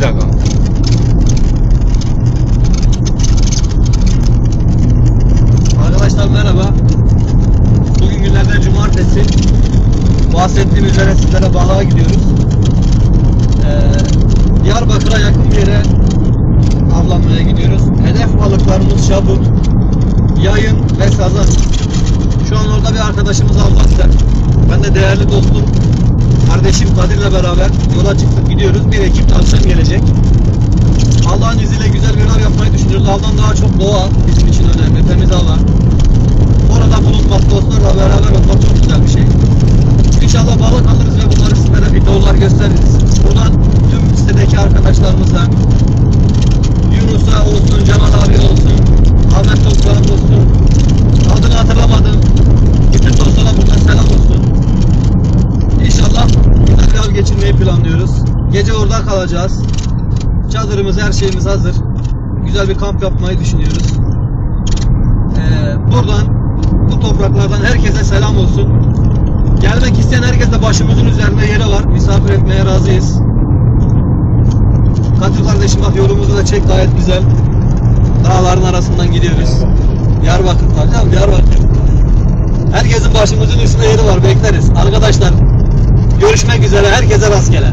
Bir dakika. Arkadaşlar merhaba. Bugün günlerden cumartesi. Bahsettiğim üzere sizlere balığa gidiyoruz. Ee, Diyarbakır'a yakın bir yere avlanmaya gidiyoruz. Hedef balıklarımız şabut, yayın ve sazan. Şu an orada bir arkadaşımız avlattı. Ben de değerli dostum, kardeşim Kadir'le beraber yola çıktık gidiyoruz. Bir ekip akşam gelecek. Allah'ın izniyle güzel bir av Avdan daha çok doğa bizim için önemli. Temiz hava. Orada bulunmak, dostlarla beraber olmak çok güzel bir şey. İnşallah balık alırız ve bunları sizlere videolar gösteririz. Buradan tüm sitedeki arkadaşlarımıza, Yunus'a olsun, Cemal abi olsun, Ahmet Toprak olsun, adını hatırlamadım. Bütün dostlara buradan selam olsun. İnşallah güzel bir av geçirmeyi planlıyoruz. Gece orada kalacağız. Çadırımız, her şeyimiz hazır. Güzel bir kamp yapmayı düşünüyoruz. Ee, buradan, bu topraklardan herkese selam olsun. Gelmek isteyen herkese başımızın üzerinde yeri var. Misafir etmeye razıyız. Katil kardeşim bak yolumuzu da çek gayet güzel. Dağların arasından gidiyoruz. Diyarbakır tabii canım Diyarbakır. Herkesin başımızın üstünde yeri var bekleriz. Arkadaşlar görüşmek üzere herkese rastgele.